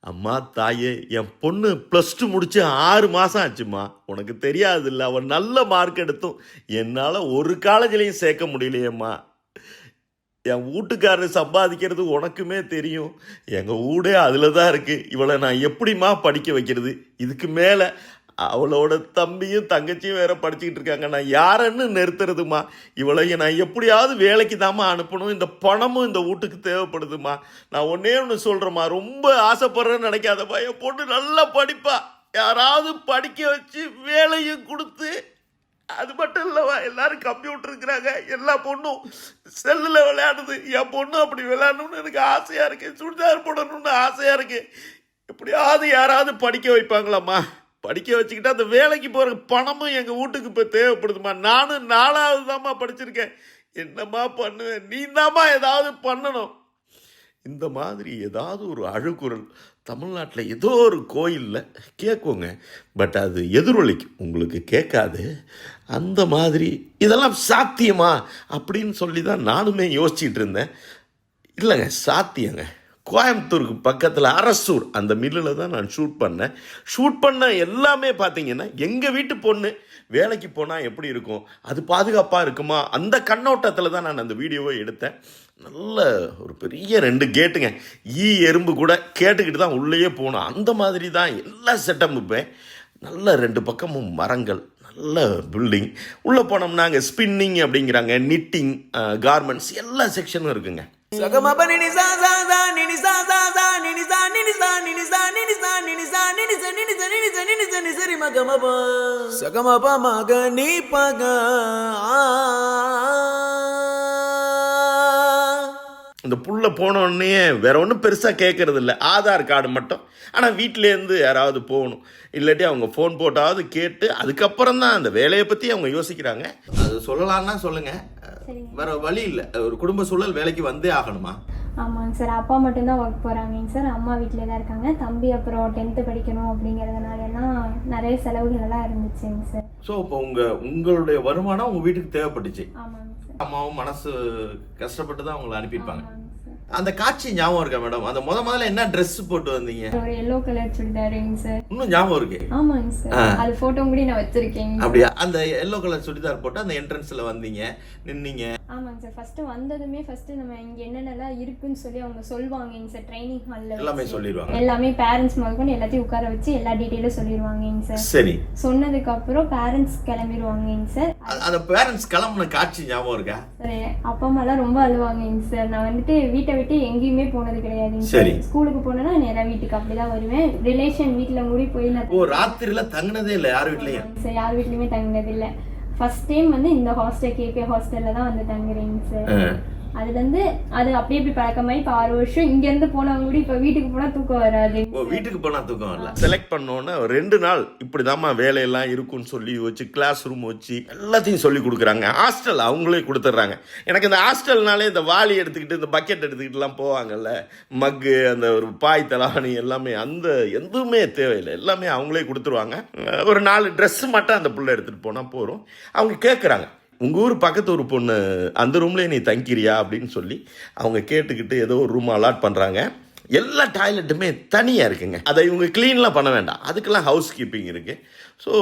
அம்மா தாயே என் பொண்ணு ப்ளஸ் டூ முடிச்சு ஆறு மாதம் ஆச்சுமா உனக்கு தெரியாதுல்ல அவன் நல்ல மார்க் எடுத்தும். என்னால் ஒரு காலேஜ்லேயும் சேர்க்க முடியலையேம்மா. என் வீட்டுக்காரர் சம்பாதிக்கிறது உனக்குமே தெரியும். எங்கள் வீடே அதில் தான் இருக்குது இவளை நான் எப்படிம்மா படிக்க வைக்கிறது? இதுக்கு மேலே அவளோட தம்பியும் தங்கச்சியும் வேற படிச்சுக்கிட்டு இருக்காங்க. நான் யாரன்னு நிறுத்துறதுமா? இவளை நான் எப்படியாவது வேலைக்கு தாம்மா அனுப்பணும். இந்த பணமும் இந்த வீட்டுக்கு தேவைப்படுதுமா? நான் ஒன்னே ஒன்று சொல்கிறேம்மா ரொம்ப ஆசைப்படுறேன்னு நினைக்காதப்பா. என் பொண்ணு நல்லா படிப்பா. யாராவது படிக்க வச்சு வேலையும் கொடுத்து அது மட்டும் இல்லைவா எல்லாரும் கம்ப்யூட்டர் இருக்கிறாங்க. எல்லா பொண்ணும் செல்லில் விளையாடுது. என் பொண்ணு அப்படி விளையாடணும்னு எனக்கு ஆசையாக இருக்குது சுடிதார் போடணும்னு ஆசையாக இருக்குது எப்படியாவது யாராவது படிக்க வைப்பாங்களாம்மா? படிக்க வச்சுக்கிட்டு அந்த வேலைக்கு போகிற பணமும் எங்கள் வீட்டுக்கு இப்போ தேவைப்படுதுமா? நானும் நாலாவது தாம்மா படிச்சிருக்கேன். என்னம்மா பண்ணுவேன்? நீ தாம்மா ஏதாவது பண்ணணும். இந்த மாதிரி ஏதாவது ஒரு அழுக்குரல் தமிழ்நாட்டில் ஏதோ ஒரு கோயிலில் கேட்குங்க. பட் அது எதிரொலிக்கும் உங்களுக்கு கேட்காது. அந்த மாதிரி இதெல்லாம் சாத்தியமா? அப்படின்னு சொல்லி தான் நானுமே யோசிச்சிட்டு இருந்தேன். இல்லைங்க சாத்தியங்க. கோயம்புத்தூருக்கு பக்கத்தில் அரசூர் அந்த மில்லில் தான் நான் ஷூட் பண்ணேன். ஷூட் பண்ண எல்லாமே பார்த்தீங்கன்னா எங்கள் வீட்டு பொண்ணு வேலைக்கு போனால் எப்படி இருக்கும் அது பாதுகாப்பாக இருக்குமா அந்த கண்ணோட்டத்தில் தான் நான் அந்த வீடியோவை எடுத்தேன். நல்ல ஒரு பெரிய ரெண்டு கேட்டுங்க. ஈ எறும்பு கூட கேட்டுக்கிட்டு தான் உள்ளேயே போனோம். அந்த மாதிரி தான் எல்லா செட்டப்புமே நல்ல ரெண்டு பக்கமும் மரங்கள் நல்ல பில்டிங் உள்ளே போனோம்னா அங்கே ஸ்பின்னிங் அப்படிங்கிறாங்க நிட்டிங் கார்மெண்ட்ஸ் uh, எல்லா செக்ஷனும் இருக்குங்க. சகமப நினி சா சா சா நினி சா சா சா நினி சா நினி சா நினி சா நினி சா நினி சா நினி ச இந்த புள்ள போன உடனே வேற ஒன்றும் பெருசாக கேட்கறது இல்லை ஆதார் கார்டு மட்டும். ஆனால் வீட்டிலேருந்து யாராவது போகணும். இல்லாட்டி அவங்க ஃபோன் போட்டாவது கேட்டு அதுக்கப்புறம் தான் அந்த வேலையை பற்றி அவங்க யோசிக்கிறாங்க. அது சொல்லலாம்னா சொல்லுங்க. வேற வழி இல்லை. ஒரு குடும்ப சூழல் வேலைக்கு வந்தே ஆகணுமா? ஆமாங்க சார். அப்பா மட்டும்தான் ஒர்க் போகிறாங்கங்க சார். அம்மா வீட்டில் தான் இருக்காங்க. தம்பி அப்புறம் டென்த்து படிக்கணும் அப்படிங்கிறதுனால எல்லாம் நிறைய செலவுகள் எல்லாம் இருந்துச்சுங்க சார். ஸோ இப்போ உங்கள் உங்களுடைய வருமானம் உங்கள் வீட்டுக்கு தேவைப்பட்டுச்சு. ஆமாங்க அம்மாவும் மனசு கஷ்டப்பட்டு தான் உங்களை அனுப்பியிருப்பாங்க அந்த காட்சி ஞாபகம் இருக்கா மேடம்? அந்த முத முதல்ல என்ன Dress போட்டு வந்தீங்க? ஒரு எல்லோ கலர் சுடிதாருங்க சார். இன்னும் ஞாபகம் இருக்கு? ஆமாங்க சார். அது ஃபோட்டோ கூட நான் வச்சிருக்கேங்க. அப்படியா? அந்த எல்லோ கலர் சுடிதார் போட்டு அந்த என்ட்ரன்ஸ்ல வந்தீங்க நின்னீங்க. ஆமாங்க சார். ஃபர்ஸ்ட் வந்ததுமே ஃபர்ஸ்ட் நம்ம இங்க என்னென்னலாம் இருக்குன்னு சொல்லி அவங்க சொல்லுவாங்கங்க சார் ட்ரைனிங் ஹாலில் எல்லாமே சொல்லிடுவாங்க எல்லாமே பேரண்ட்ஸ் முதற்கொண்டு எல்லாத்தையும் உட்கார வச்சு எல்லா டீட்டெயிலும் சொல்லிடுவாங்கங்க சார். சரி. சொன்னதுக்கு அப்புறம் பேரண்ட்ஸ் கிளம்பிடுவாங்கங்க சார். அந்த பேரண்ட்ஸ் கிளம்புன காட்சி ஞாபகம் இருக்கா? சரி அப்பா அம்மாலாம் ரொம்ப அழுவாங்கங்க சார். நான் வந்துட்டு வீட்டை விட்டு எங்கேயுமே போனது கிடையாதுங்க சரி. ஸ்கூலுக்கு போனேன்னா நேரா வீட்டுக்கு அப்படிதான் வருவேன். ரிலேஷன் வீட்டில் கூட போய் நான் ஓ ராத்திரில தங்கினதே இல்லை யார் வீட்லயும்? சார். யார் வீட்லையுமே தங்கினது இல்லை. ஃபர்ஸ்ட் டைம் வந்து இந்த ஹாஸ்டல் கேகே ஹாஸ்டல்ல தான் வந்து தங்குறீங்க சார் அதுலேருந்து அது அப்படியே இப்படி பழக்கமாயி இப்போ ஆறு வருஷம் இங்கேருந்து போனவங்க கூட இப்போ வீட்டுக்கு போனால் தூக்கம் வராது. ஓ வீட்டுக்கு போனால் தூக்கம் வரல. செலக்ட் பண்ணோன்னே ரெண்டு நாள் இப்படிதாம்மா வேலையெல்லாம் இருக்கும்னு சொல்லி வச்சு கிளாஸ் ரூம் வச்சு எல்லாத்தையும் சொல்லி கொடுக்குறாங்க. ஹாஸ்டல் அவங்களே கொடுத்துட்றாங்க. எனக்கு இந்த ஹாஸ்டல்னாலே இந்த வாளி எடுத்துக்கிட்டு இந்த பக்கெட் எடுத்துக்கிட்டுலாம் போவாங்கல்ல. மக்கு அந்த ஒரு பாய் தலாணி எல்லாமே அந்த எதுவுமே தேவையில்லை. எல்லாமே அவங்களே கொடுத்துருவாங்க. ஒரு நாலு ட்ரெஸ்ஸு மட்டும் அந்த பிள்ளை எடுத்துகிட்டு போனால் போகிறோம் அவங்க கேட்குறாங்க உங்கள் ஊர் பக்கத்து ஒரு பொண்ணு அந்த ரூம்லேயே நீ தங்கிறியா அப்படின்னு சொல்லி அவங்க கேட்டுக்கிட்டு ஏதோ ஒரு ரூம் அலாட் பண்ணுறாங்க எல்லா டாய்லெட்டுமே தனியாக இருக்குங்க. அதை இவங்க க்ளீன்லாம் பண்ண வேண்டாம். அதுக்கெல்லாம் ஹவுஸ் கீப்பிங் இருக்குது ஸோ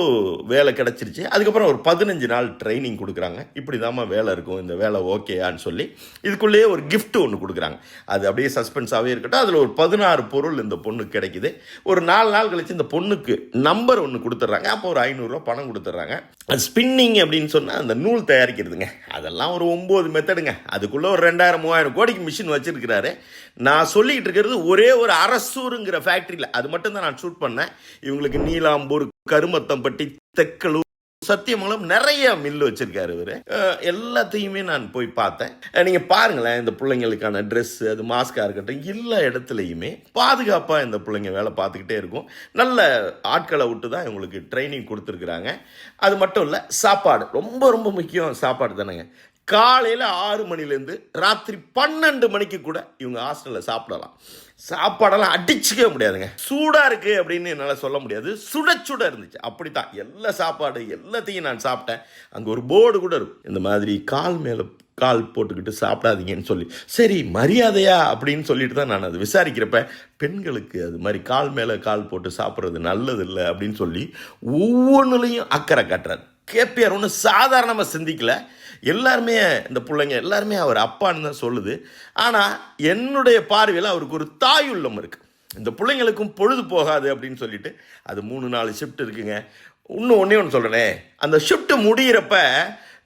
வேலை கிடச்சிருச்சு. அதுக்கப்புறம் ஒரு பதினஞ்சு நாள் ட்ரைனிங் கொடுக்குறாங்க. இப்படி தாம்மா வேலை இருக்கும். இந்த வேலை ஓகேயான்னு சொல்லி இதுக்குள்ளேயே ஒரு கிஃப்ட்டு ஒன்று கொடுக்குறாங்க. அது அப்படியே சஸ்பென்ஸாகவே இருக்கட்டும். அதில் ஒரு பதினாறு பொருள் இந்த பொண்ணுக்கு கிடைக்குது. ஒரு நாலு நாள் கழிச்சு இந்த பொண்ணுக்கு நம்பர் ஒன்று கொடுத்துட்றாங்க. அப்போ ஒரு ஐநூறுரூவா பணம் கொடுத்துட்றாங்க. அது ஸ்பின்னிங் அப்படின்னு சொன்னால் அந்த நூல் தயாரிக்கிறதுங்க. அதெல்லாம் ஒரு ஒம்பது மெத்தடுங்க அதுக்குள்ளே ஒரு ரெண்டாயிரம் மூவாயிரம் கோடிக்கு மிஷின் வச்சுருக்கிறாரு. நான் சொல்லிக்கிட்டு இருக்கிறது ஒரே ஒரு அரசூருங்கிற ஃபேக்ட்ரியில் அது மட்டும் தான் நான் ஷூட் பண்ணேன். இவங்களுக்கு நீலாம்பூர் கருமத்தம்பட்டி தெக்கலூர் சத்தியமங்கலம் நிறைய மில்லு வச்சிருக்காரு இவர். எல்லாத்தையுமே நான் போய் பார்த்தேன். நீங்க பாருங்களேன் இந்த பிள்ளைங்களுக்கான ட்ரெஸ் அது மாஸ்கா இருக்கட்டும் எல்லா இடத்துலையுமே பாதுகாப்பாக இந்த பிள்ளைங்க வேலை பார்த்துக்கிட்டே இருக்கும். நல்ல ஆட்களை விட்டு தான் இவங்களுக்கு ட்ரைனிங் கொடுத்துருக்குறாங்க. அது மட்டும் இல்லை சாப்பாடு. ரொம்ப ரொம்ப முக்கியம் சாப்பாடு தானேங்க. காலையில் ஆறு மணிலேருந்து ராத்திரி பன்னெண்டு மணிக்கு கூட இவங்க ஹாஸ்டலில் சாப்பிடலாம். சாப்பாடெல்லாம் அடிச்சுக்கவே முடியாதுங்க. சூடாக இருக்குது அப்படின்னு என்னால் சொல்ல முடியாது. சுட சுட இருந்துச்சு. அப்படி தான் எல்லா சாப்பாடு எல்லாத்தையும் நான் சாப்பிட்டேன். அங்கே ஒரு போர்டு கூட இருக்கும். இந்த மாதிரி கால் மேலே கால் போட்டுக்கிட்டு சாப்பிடாதீங்கன்னு சொல்லி. சரி மரியாதையா அப்படின்னு சொல்லிட்டு தான் நான் அது விசாரிக்கிறப்ப பெண்களுக்கு அது மாதிரி கால் மேலே கால் போட்டு சாப்பிட்றது நல்லது இல்லை அப்படின்னு சொல்லி ஒவ்வொன்றுலையும் அக்கறை காட்டுறாரு. கேபிஆர் ஒன்றும் சாதாரணமாக சிந்திக்கலை. எல்லாருமே இந்த பிள்ளைங்க எல்லாருமே அவர் அப்பான்னு தான் சொல்லுது. ஆனால் என்னுடைய பார்வையில் அவருக்கு ஒரு தாய் உள்ளம் இருக்குது இந்த பிள்ளைங்களுக்கும் பொழுது போகாது அப்படின்னு சொல்லிட்டு அது மூணு நாலு ஷிஃப்ட் இருக்குங்க. இன்னும் ஒன்றே ஒன்று சொல்கிறேனே அந்த ஷிஃப்ட் முடியிறப்ப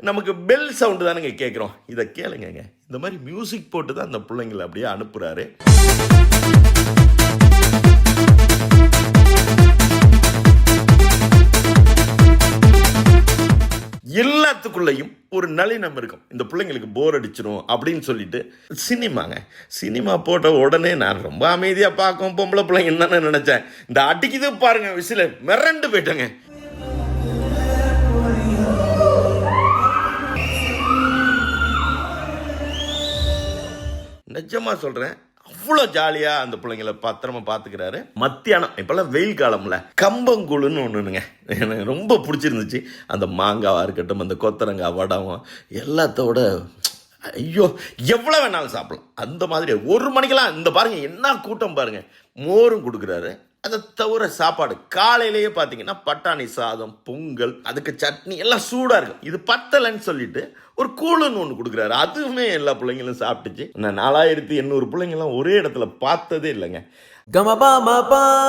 நமக்கு பெல் சவுண்டு தானுங்க கேட்குறோம் இதை கேளுங்கங்க. இந்த மாதிரி மியூசிக் போட்டு தான் அந்த பிள்ளைங்களை அப்படியே அனுப்புகிறாரு எல்லாத்துக்குள்ளேயும் ஒரு நளினம் இருக்கும். இந்த பிள்ளைங்களுக்கு போர் அடிச்சிடும் அப்படின்னு சொல்லிட்டு சினிமாங்க. சினிமா போட்ட உடனே நான் ரொம்ப அமைதியாக பார்க்கும் பொம்பளை பிள்ளைங்க என்னன்னு நினச்சேன். இந்த அடிக்குது பாருங்க விசில. மிரண்டு போயிட்டேங்க. நிஜமா சொல்கிறேன் அவ்வளோ ஜாலியாக அந்த பிள்ளைங்களை பத்திரமா பார்த்துக்கிறாரு மத்தியானம் இப்போல்லாம் வெயில் காலம்ல கம்பங்குழுன்னு ஒன்றுனுங்க எனக்கு ரொம்ப பிடிச்சிருந்துச்சு. அந்த மாங்காவாக இருக்கட்டும் அந்த கொத்தரங்காய் வடம் எல்லாத்தோட ஐயோ எவ்வளோ வேணாலும் சாப்பிடலாம். அந்த மாதிரி ஒரு மணிக்கெல்லாம் இந்த பாருங்கள் என்ன கூட்டம் பாருங்கள் மோரும் கொடுக்குறாரு. அதை தவிர சாப்பாடு. காலையிலேயே பார்த்தீங்கன்னா பட்டாணி சாதம் பொங்கல் அதுக்கு சட்னி எல்லாம் சூடாக இருக்கும். இது பத்தலைன்னு சொல்லிட்டு ஒரு கூலன்னு ஒன்று கொடுக்குறாரு. அதுவுமே எல்லா பிள்ளைங்களும் சாப்பிட்டுச்சு. நான் நாலாயிரத்தி எண்ணூறு பிள்ளைங்களாம் ஒரே இடத்துல பார்த்ததே இல்லைங்க. கமபா மபா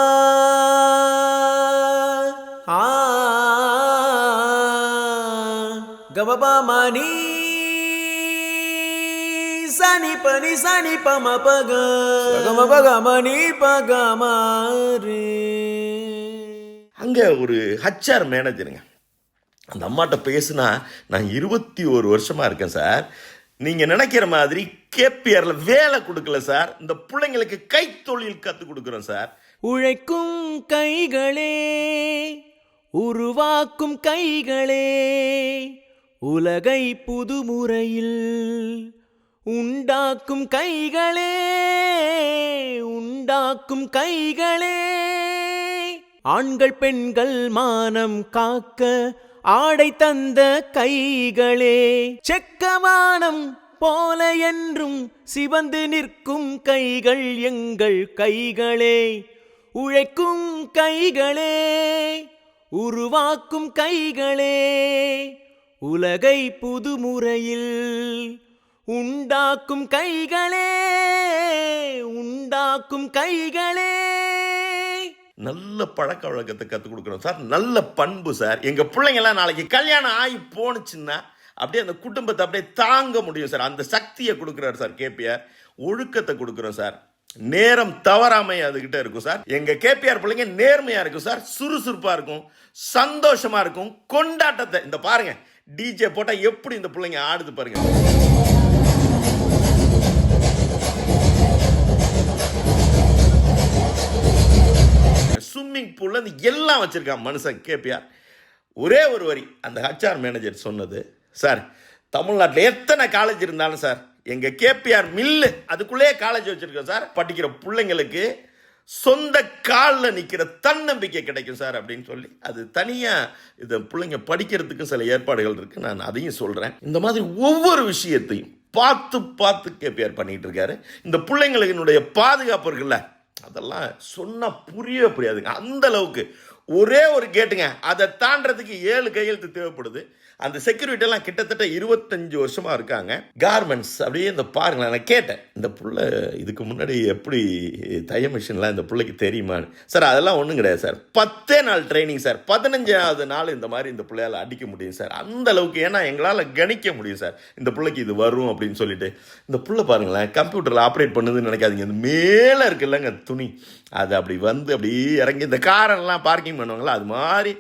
ஆ. ba ah Ba ga ma ni pa ga ma re அங்கே ஒரு ஹச்ஆர் மேனேஜருங்க அந்த அம்மாட்ட பேசுனா நான் இருபத்தி ஒரு வருஷமாக இருக்கேன் சார். நீங்கள் நினைக்கிற மாதிரி கேபிஆரில் வேலை கொடுக்கல சார். இந்த பிள்ளைங்களுக்கு கைத்தொழில் கற்றுக் கொடுக்குறோம் சார். உழைக்கும் கைகளே உருவாக்கும் கைகளே உலகை புதுமுறையில் உண்டாக்கும் கைகளே உண்டாக்கும் கைகளே. ஆண்கள் பெண்கள் மானம் காக்க ஆடை தந்த கைகளே. செக்கவானம் போல என்றும் சிவந்து நிற்கும் கைகள் எங்கள் கைகளே. உழைக்கும் கைகளே உருவாக்கும் கைகளே. உலகை புதுமுறையில் உண்டாக்கும் கைகளே உண்டாக்கும் கைகளே. நல்ல பழக்க வழக்கத்தை கற்றுக் கொடுக்குறோம் சார். நல்ல பண்பு சார். எங்கள் பிள்ளைங்கெல்லாம் நாளைக்கு கல்யாணம் ஆகி போணுச்சுன்னா அப்படியே அந்த குடும்பத்தை அப்படியே தாங்க முடியும் சார். அந்த சக்தியை கொடுக்குறாரு சார் கேபிஆர். ஒழுக்கத்தை கொடுக்குறோம் சார். நேரம் தவறாமை அதுகிட்ட இருக்கும் சார். எங்க கேபிஆர் பிள்ளைங்க நேர்மையா இருக்கும் சார். சுறுசுறுப்பா இருக்கும். சந்தோஷமா இருக்கும். கொண்டாட்டத்தை இந்த பாருங்க டிஜே போட்டால் எப்படி இந்த பிள்ளைங்க ஆடுது பாருங்க. ஸ்விம்மிங் பூல்ல இந்த எல்லாம் வச்சிருக்கான் மனுஷன் கேபிஆர். ஒரே ஒரு வரி அந்த ஹச்ஆர் மேனேஜர் சொன்னது சார் தமிழ்நாட்டில் எத்தனை காலேஜ் இருந்தாலும் சார் எங்கள் கேபிஆர் மில்லு அதுக்குள்ளேயே காலேஜ் வச்சுருக்கோம் சார் படிக்கிற பிள்ளைங்களுக்கு சொந்த காலில் நிற்கிற தன்னம்பிக்கை கிடைக்கும் சார் அப்படின்னு சொல்லி அது தனியாக இதை பிள்ளைங்க படிக்கிறதுக்கும் சில ஏற்பாடுகள் இருக்குது நான் அதையும் சொல்கிறேன் இந்த மாதிரி ஒவ்வொரு விஷயத்தையும் பார்த்து பார்த்து கேபிஆர் பண்ணிகிட்டு இருக்காரு. இந்த பிள்ளைங்களுடைய பாதுகாப்பு இருக்குல்ல அதெல்லாம் சொன்னால் புரியவே புரியாதுங்க. அந்த அளவுக்கு. ஒரே ஒரு கேட்டுங்க. அதை தாண்டதுக்கு ஏழு கையெழுத்து தேவைப்படுது. அந்த செக்யூரிட்டி எல்லாம் கிட்டத்தட்ட இருபத்தஞ்சு வருஷமா இருக்காங்க. கார்மெண்ட்ஸ் அப்படியே இந்த பாருங்களேன் நான் கேட்டேன். இந்த புள்ள இதுக்கு முன்னாடி எப்படி தைய மிஷின்லாம் இந்த பிள்ளைக்கு தெரியுமான்னு. சார் அதெல்லாம் ஒன்றும் கிடையாது சார். பத்தே நாள் ட்ரைனிங் சார். பதினஞ்சாவது நாள் இந்த மாதிரி இந்த பிள்ளையால் அடிக்க முடியும் சார். அந்த அளவுக்கு ஏன்னா எங்களால் கணிக்க முடியும் சார். இந்த பிள்ளைக்கு இது வரும் அப்படின்னு சொல்லிட்டு. இந்த புள்ள பாருங்களேன் கம்ப்யூட்டரில் ஆப்ரேட் பண்ணுதுன்னு நினைக்காதீங்க. இந்த மேலே இருக்குல்லங்க துணி. அது அப்படி வந்து அப்படியே இறங்கி இந்த காரெல்லாம் பார்க்கிங் பண்ணுவாங்களா? அது மாதிரி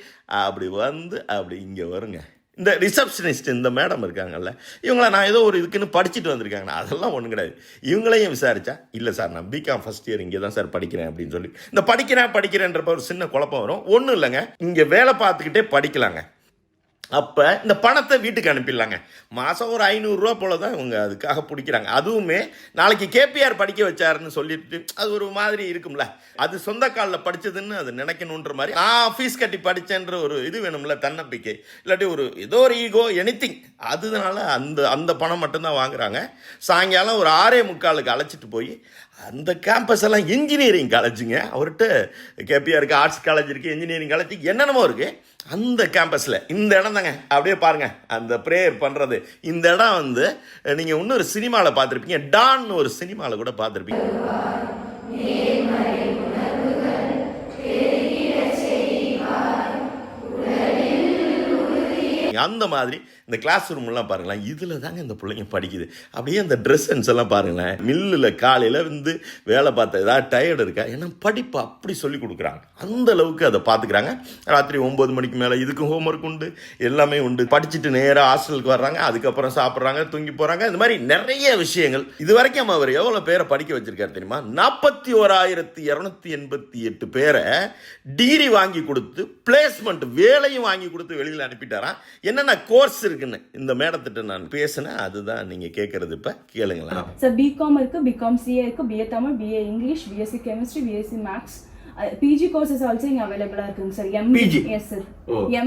அப்படி வந்து அப்படி இங்கே வருங்க. இந்த ரிசப்ஷனிஸ்ட் இந்த மேடம் இருக்காங்கல்ல இவங்கள நான் ஏதோ ஒரு இதுக்குன்னு படிச்சுட்டு வந்திருக்காங்கண்ணா. அதெல்லாம் ஒன்றும் கிடையாது. இவங்களையும் விசாரிச்சா இல்லை சார் நான் பிகாம் ஃபஸ்ட் இயர் இங்கே தான் சார் படிக்கிறேன் அப்படின்னு சொல்லி இந்த படிக்கிறேன் படிக்கிறேன்றப்ப ஒரு சின்ன குழப்பம் வரும். ஒன்றும் இல்லைங்க. இங்கே வேலை பார்த்துக்கிட்டே படிக்கலாங்க. அப்போ இந்த பணத்தை வீட்டுக்கு அனுப்பிடலாங்க. மாதம் ஒரு ஐநூறுரூவா போல தான் இவங்க அதுக்காக பிடிக்கிறாங்க. அதுவுமே நாளைக்கு கேபிஆர் படிக்க வச்சாருன்னு சொல்லிட்டு அது ஒரு மாதிரி இருக்கும்ல. அது சொந்த காலில் படித்ததுன்னு அது நினைக்கணுன்ற மாதிரி நான் ஃபீஸ் கட்டி படித்தேன்ற ஒரு இது வேணும்ல தன்னம்பிக்கை. இல்லாட்டி ஒரு ஏதோ ஒரு ஈகோ எனித்திங் அதனால அந்த அந்த பணம் மட்டும்தான் வாங்குறாங்க. சாயங்காலம் ஒரு ஆறே முக்காலுக்கு அழைச்சிட்டு போய் அந்த கேம்பஸ் எல்லாம் இன்ஜினியரிங் காலேஜுங்க அவர்கிட்ட கேபிஆருக்கு ஆர்ட்ஸ் காலேஜ் இருக்குது இன்ஜினியரிங் காலேஜ் என்னென்னமோ இருக்குது அந்த கேம்பஸில் இந்த இடம் தாங்க. அப்படியே பாருங்கள் அந்த ப்ரேயர் பண்ணுறது இந்த இடம் வந்து நீங்கள் இன்னொரு சினிமாவில் பார்த்துருப்பீங்க. டான் ஒரு சினிமாவில் கூட பார்த்துருப்பீங்க. அந்த மாதிரி இந்த கிளாஸ் ரூம்லாம் பாருங்களேன் இதில் தாங்க இந்த பிள்ளைங்க படிக்குது. அப்படியே அந்த ட்ரெஸ் சென்ஸ் எல்லாம் பாருங்களேன் மில்லில் காலையில் வந்து வேலை பார்த்த ஏதாவது டயர்டு இருக்கா? ஏன்னா படிப்பு அப்படி சொல்லி கொடுக்குறாங்க. அந்த அளவுக்கு அதை பார்த்துக்கிறாங்க. ராத்திரி ஒம்பது மணிக்கு மேலே இதுக்கும் ஹோம் ஒர்க் உண்டு எல்லாமே உண்டு. படிச்சுட்டு நேராக ஹாஸ்டலுக்கு வர்றாங்க அதுக்கப்புறம் சாப்பிட்றாங்க தூங்கி போகிறாங்க இந்த மாதிரி நிறைய விஷயங்கள். இது வரைக்கும் அவர் எவ்வளோ பேரை படிக்க வச்சிருக்காரு தெரியுமா? நாற்பத்தி ஓராயிரத்தி இரநூத்தி எண்பத்தி எட்டு பேரை டிகிரி வாங்கி கொடுத்து பிளேஸ்மெண்ட் வேலையும் வாங்கி கொடுத்து வெளியில் அனுப்பிட்டாராம். என்னென்ன கோர்ஸ் இருக்குன்னு இந்த மேடத்திட்ட நான் பேசினேன் அதுதான் நீங்கள் கேட்குறது இப்போ கேளுங்களேன். சார் பிகாம் இருக்கு பிகாம் சிஏ இருக்கு BA Tamil BA English BSc chemistry BSc maths PG courses also இங்க அவைலபிளா இருக்குங்க sir MB PG? Yes sir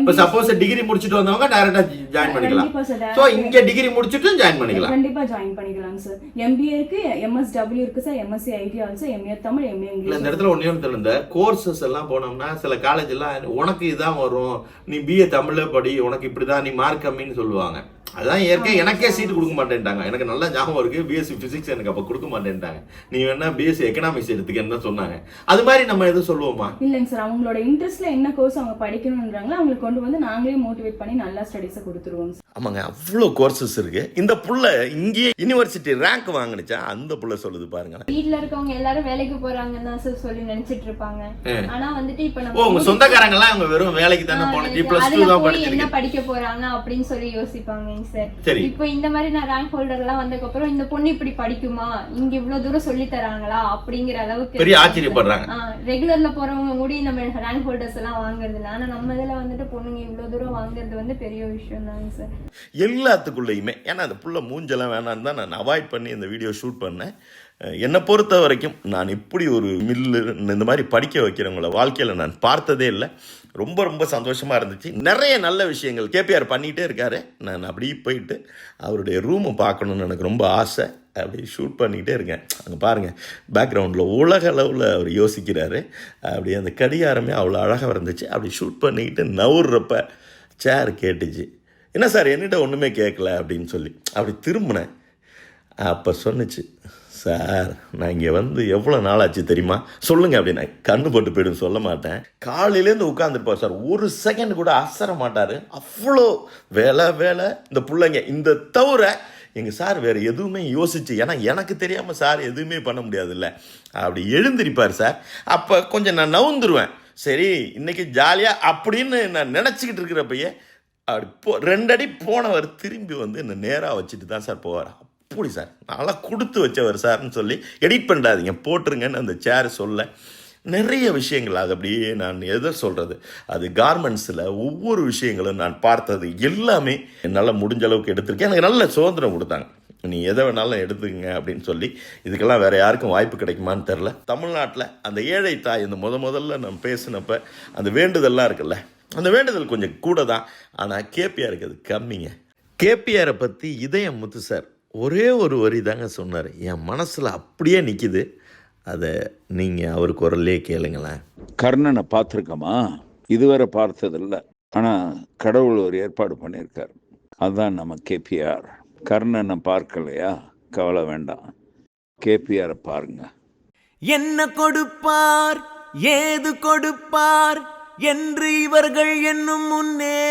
இப்போ சப்போஸ் டிகிரி முடிச்சுட்டு வந்தவங்க டைரக்டா ஜாயின் பண்ணிக்கலாம். ஸோ இங்க டிகிரி முடிச்சுட்டு ஜாயின் பண்ணிக்கலாம். கண்டிப்பா ஜாயின் பண்ணிக்கலாங்க சார் எம்பிஏ இருக்கு எம்எஸ்டபிள்யூ இருக்கு sir MSc IT also MA Tamil MA இல்ல இந்த இங்கிலீஷ் இடத்துல ஒன்றே ஒன்று இந்த கோர்சஸ் எல்லாம் போனோம்னா சில காலேஜ் எல்லாம் உனக்கு இதான் வரும். நீ பிஏ தமிழ்ல படி. உனக்கு இப்படிதான். நீ மார்க் கம்மின்னு சொல்லுவாங்க. அதான் இயற்கை எனக்கே சீட் கொடுக்க மாட்டேன்ட்டாங்க எனக்கு நல்ல ஞாபகம் இருக்கு. பிஎஸ்சி பிசிக்ஸ் எனக்கு அப்ப கொடுக்க மாட்டேன்ட்டாங்க நீ வேணா பிஎஸ்சி எக்கனாமிக்ஸ் எடுத்துக்கன்னு தான் சொன்னாங்க. அது மாதிரி நம்ம எதுவும் சொல்லுவோமா? இல்லைங்க சார். அவங்களோட இன்ட்ரெஸ்ட்ல என்ன கோர்ஸ் அவங்க படிக்கணும்ன்றாங்களோ அவங்களுக்கு கொண்டு வந்து நாங்களே மோட்டிவேட் பண்ணி நல்லா ஸ்டடீஸை கொடுத்துருவோம் ஆமாங்க. அவ்வளோ கோர்சஸ் இருக்கு. இந்த புள்ள இங்கேயே யூனிவர்சிட்டி ரேங்க் வாங்கினுச்சா அந்த புள்ள சொல்லுது பாருங்க வீட்ல இருக்கவங்க எல்லாரும் வேலைக்கு போறாங்கன்னு தான் சார் சொல்லி நினைச்சிட்டு இருப்பாங்க. ஆனா வந்துட்டு இப்ப ஓ உங்க நம்ம சொந்தக்காரங்க எல்லாம் அவங்க வெறும் வேலைக்கு தானே போனது என்ன படிக்க போறாங்க அப்படின்னு சொல்லி யோசிப்பாங்க. சார் சரி. இப்போ இந்த மாதிரி நான் ரேங்க் ஹோல்டர் எல்லாம் வந்ததுக்கு அப்புறம் இந்த பொண்ணு இப்படி படிக்குமா? இங்க இவ்வளவு தூரம் சொல்லி தராங்களா? அப்படிங்கிற அளவுக்கு பெரிய ஆச்சரியப்படுறாங்க. ரெகுலர்ல போறவங்க கூட நம்ம ரேங்க் ஹோல்டர்ஸ் எல்லாம் வாங்குறது இல்ல. ஆனா நம்ம இதுல வந்துட்டு பொண்ணுங்க இவ்வளவு தூரம் வாங்குறது வந்து பெரிய விஷயம் தாங்க சார் எல்லாத்துக்குள்ளேயுமே ஏன்னா அந்த புள்ள மூஞ்செல்லாம் வேணான்னு தான் நான் அவாய்ட் பண்ணி இந்த வீடியோ ஷூட் பண்ணேன். என்னை பொறுத்த வரைக்கும் நான் இப்படி ஒரு மில்லு இந்த மாதிரி படிக்க வைக்கிறவங்கள வாழ்க்கையில் நான் பார்த்ததே இல்லை. ரொம்ப ரொம்ப சந்தோஷமாக இருந்துச்சு. நிறைய நல்ல விஷயங்கள் கேபிஆர் பண்ணிகிட்டே இருக்காரு. நான் அப்படியே போயிட்டு அவருடைய ரூமை பார்க்கணுன்னு எனக்கு ரொம்ப ஆசை. அப்படி ஷூட் பண்ணிக்கிட்டே இருக்கேன். அங்கே பாருங்கள் பேக்ரவுண்டில் உலக அளவில் அவர் யோசிக்கிறாரு. அப்படியே அந்த கடிகாரமே அவ்வளோ அழகாக இருந்துச்சு. அப்படி ஷூட் பண்ணிக்கிட்டு நவுறப்ப சேர் கேட்டுச்சு. என்ன சார் என்னிட்ட ஒன்றுமே கேட்கல அப்படின்னு சொல்லி. அப்படி திரும்பினேன். அப்போ சொன்னுச்சு சார் நான் இங்கே வந்து எவ்வளோ நாள் ஆச்சு தெரியுமா? சொல்லுங்க அப்படின்னு கண்ணு போட்டு போய்டும் சொல்ல மாட்டேன். காலையிலேருந்து உட்காந்துருப்பார் சார். ஒரு செகண்ட் கூட அசர மாட்டார். அவ்வளோ வேலை வேலை. இந்த பிள்ளைங்க இந்த தவிர எங்கள் சார் வேறு எதுவுமே யோசிச்சு ஏன்னா எனக்கு தெரியாமல் சார் எதுவுமே பண்ண முடியாதுல்ல. அப்படி எழுந்திருப்பார் சார். அப்போ கொஞ்சம் நான் நவுந்துருவேன். சரி இன்றைக்கி ஜாலியாக அப்படின்னு நான் நினச்சிக்கிட்டு இருக்கிறப்பயே அப்படி போ ரெண்டடி போனவர் திரும்பி வந்து என்னை நேராக வச்சுட்டு தான் சார் போவார் எப்படி சார்? நல்லா கொடுத்து வச்சவர் சார்னு சொல்லி எடிட் பண்ணாதீங்க போட்டுருங்கன்னு அந்த சேர் சொல்ல நிறைய விஷயங்கள். அது அப்படியே நான் எதை சொல்கிறது அது கார்மெண்ட்ஸில் ஒவ்வொரு விஷயங்களும் நான் பார்த்தது எல்லாமே என்னால் முடிஞ்ச அளவுக்கு எடுத்திருக்கேன். எனக்கு நல்ல சுதந்திரம் கொடுத்தாங்க. நீ எதை வேணாலும் எடுத்துக்கங்க அப்படின்னு சொல்லி இதுக்கெல்லாம் வேறு யாருக்கும் வாய்ப்பு கிடைக்குமான்னு தெரில தமிழ்நாட்டில் அந்த ஏழை தாய் இந்த முத முதல்ல நம்ம பேசினப்ப அந்த வேண்டுதல்லாம் இருக்குல்ல அந்த வேண்டுதல் கொஞ்சம் கூட தான். ஆனால் கேபிஆருக்கு அது கம்மிங்க. கேபிஆரை பற்றி இதயம் முத்து சார் ஒரே ஒரு வரி தாங்க சொன்னார். என் மனசில் அப்படியே நிற்கிது அதை நீங்கள் அவர் குரல்லே கேளுங்களேன். கர்ணனை பார்த்துருக்கோமா? இதுவரை பார்த்ததில்ல. ஆனால் கடவுள் ஒரு ஏற்பாடு பண்ணியிருக்கார். அதுதான் நம்ம கேபிஆர் கர்ணனை பார்க்கலையா? கவலை வேண்டாம். கேபிஆரை பாருங்க. என்ன கொடுப்பார்? ஏது கொடுப்பார்? என்று இவர்கள் என்னும் முன்னே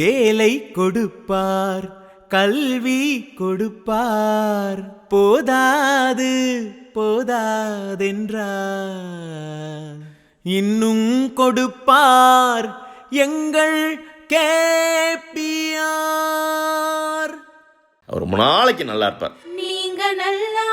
வேலை கொடுப்பார் கல்வி கொடுப்பார். போதாது போதாதென்றார். இன்னும் கொடுப்பார் எங்கள் கேபியார் அவர் ரொம்ப நாளைக்கு நல்லா இருப்பார். நீங்க நல்லா